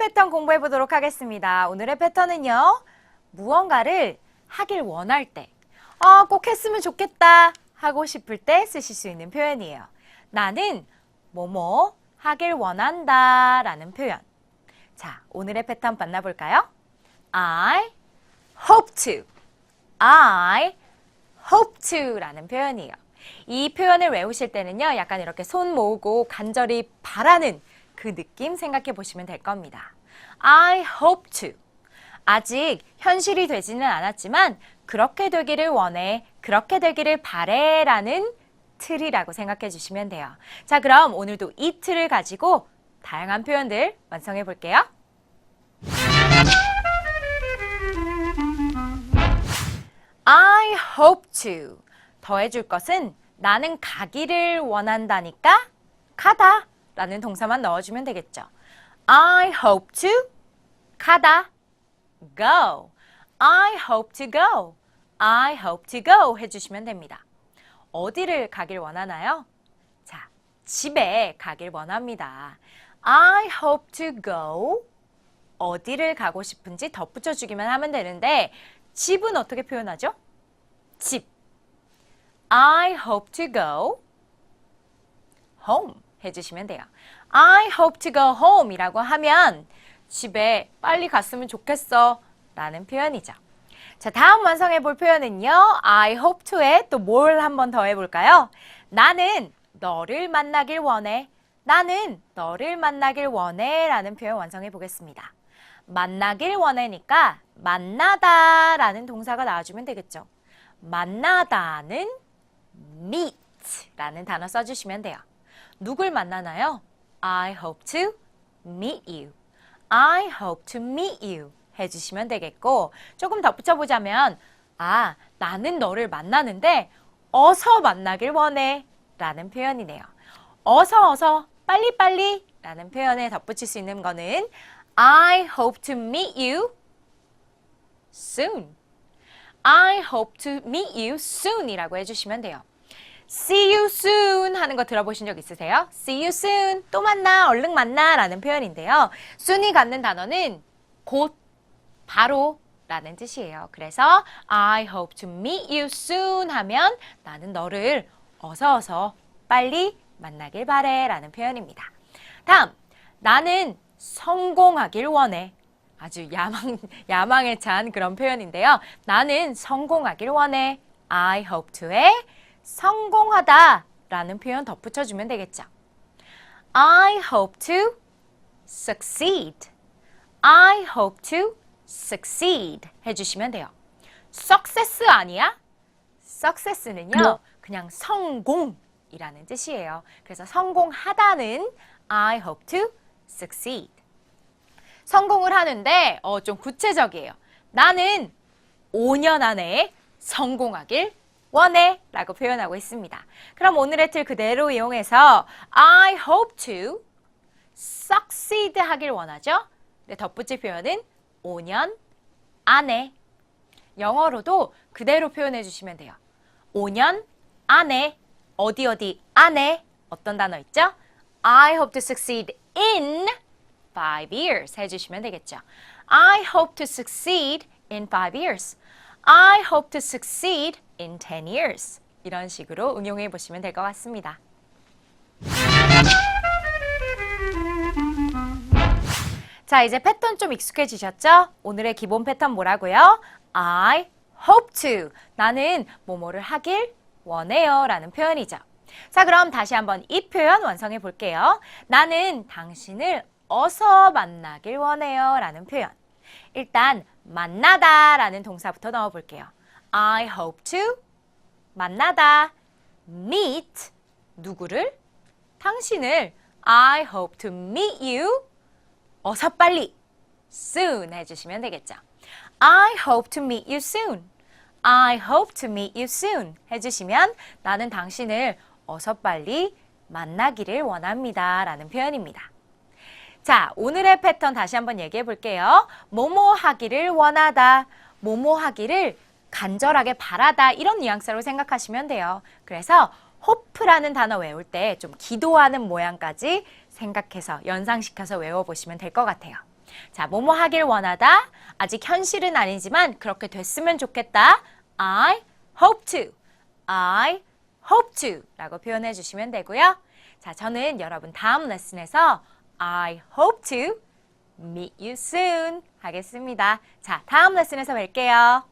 패턴 공부해 보도록 하겠습니다. 오늘의 패턴은요. 무언가를 하길 원할 때, 아, 꼭 했으면 좋겠다 하고 싶을 때 쓰실 수 있는 표현이에요. 나는 뭐뭐 하길 원한다 라는 표현. 자, 오늘의 패턴 만나볼까요? I hope to. I hope to 라는 표현이에요. 이 표현을 외우실 때는요, 약간 이렇게 손 모으고 간절히 바라는 그 느낌 생각해 보시면 될 겁니다. I hope to. 아직 현실이 되지는 않았지만, 그렇게 되기를 원해, 그렇게 되기를 바래 라는 틀이라고 생각해 주시면 돼요. 자, 그럼 오늘도 이 틀을 가지고 다양한 표현들 완성해 볼게요. I hope to. 더해줄 것은 나는 가기를 원한다니까 가다 라는 동사만 넣어주면 되겠죠. I hope to 가다 go. I hope to go. I hope to go 해주시면 됩니다. 어디를 가길 원하나요? 자, 집에 가길 원합니다. I hope to go. 어디를 가고 싶은지 덧붙여 주기만 하면 되는데 집은 어떻게 표현하죠? 집. I hope to go home 해주시면 돼요. I hope to go home 이라고 하면 집에 빨리 갔으면 좋겠어 라는 표현이죠. 자, 다음 완성해 볼 표현은요. I hope to에 또 뭘 한번 더 해볼까요? 나는 너를 만나길 원해. 나는 너를 만나길 원해 라는 표현 완성해 보겠습니다. 만나길 원해니까 만나다 라는 동사가 나와주면 되겠죠. 만나다는 meet 라는 단어 써주시면 돼요. 누굴 만나나요? I hope to meet you. I hope to meet you 해주시면 되겠고 조금 덧붙여보자면 아 나는 너를 만나는데 어서 만나길 원해 라는 표현이네요. 어서 어서 빨리빨리 라는 표현에 덧붙일 수 있는 거는 I hope to meet you soon. I hope to meet you soon 이라고 해주시면 돼요. See you soon 하는 거 들어보신 적 있으세요? See you soon. 또 만나, 얼른 만나 라는 표현인데요. soon이 갖는 단어는 곧, 바로 라는 뜻이에요. 그래서 I hope to meet you soon 하면 나는 너를 어서 어서 빨리 만나길 바래 라는 표현입니다. 다음, 나는 성공하길 원해. 아주 야망, 야망에 찬 그런 표현인데요. 나는 성공하길 원해. I hope to에 성공하다 라는 표현 덧붙여주면 되겠죠. I hope to succeed. I hope to succeed 해주시면 돼요. success 아니야? success는요, 그냥 성공이라는 뜻이에요. 그래서 성공하다는 I hope to succeed. 성공을 하는데 어, 좀 구체적이에요. 나는 5년 안에 성공하길 원해 라고 표현하고 있습니다. 그럼 오늘의 틀 그대로 이용해서 I hope to succeed 하길 원하죠. 네, 덧붙일 표현은 5년 안에 영어로도 그대로 표현해 주시면 돼요. 5년 안에 어디 어디 안에 어떤 단어 있죠? I hope to succeed in five years 해주시면 되겠죠. I hope to succeed in five years. I hope to succeed in 10 years. 이런 식으로 응용해 보시면 될 것 같습니다. 자, 이제 패턴 좀 익숙해지셨죠? 오늘의 기본 패턴 뭐라고요? I hope to. 나는 뭐뭐를 하길 원해요. 라는 표현이죠. 자, 그럼 다시 한번 이 표현 완성해 볼게요. 나는 당신을 어서 만나길 원해요. 라는 표현. 일단, 만나다 라는 동사부터 넣어 볼게요. I hope to 만나다. meet 누구를? 당신을. I hope to meet you 어서 빨리 soon 해주시면 되겠죠. I hope to meet you soon. I hope to meet you soon 해주시면 나는 당신을 어서 빨리 만나기를 원합니다. 라는 표현입니다. 자, 오늘의 패턴 다시 한번 얘기해 볼게요. 뭐뭐 하기를 원하다, 뭐뭐 하기를 간절하게 바라다 이런 뉘앙스로 생각하시면 돼요. 그래서 hope라는 단어 외울 때 좀 기도하는 모양까지 생각해서 연상시켜서 외워보시면 될 것 같아요. 자, 뭐뭐 하길 원하다. 아직 현실은 아니지만 그렇게 됐으면 좋겠다. I hope to. I hope to 라고 표현해 주시면 되고요. 자, 저는 여러분 다음 레슨에서 I hope to meet you soon 하겠습니다. 자, 다음 레슨에서 뵐게요.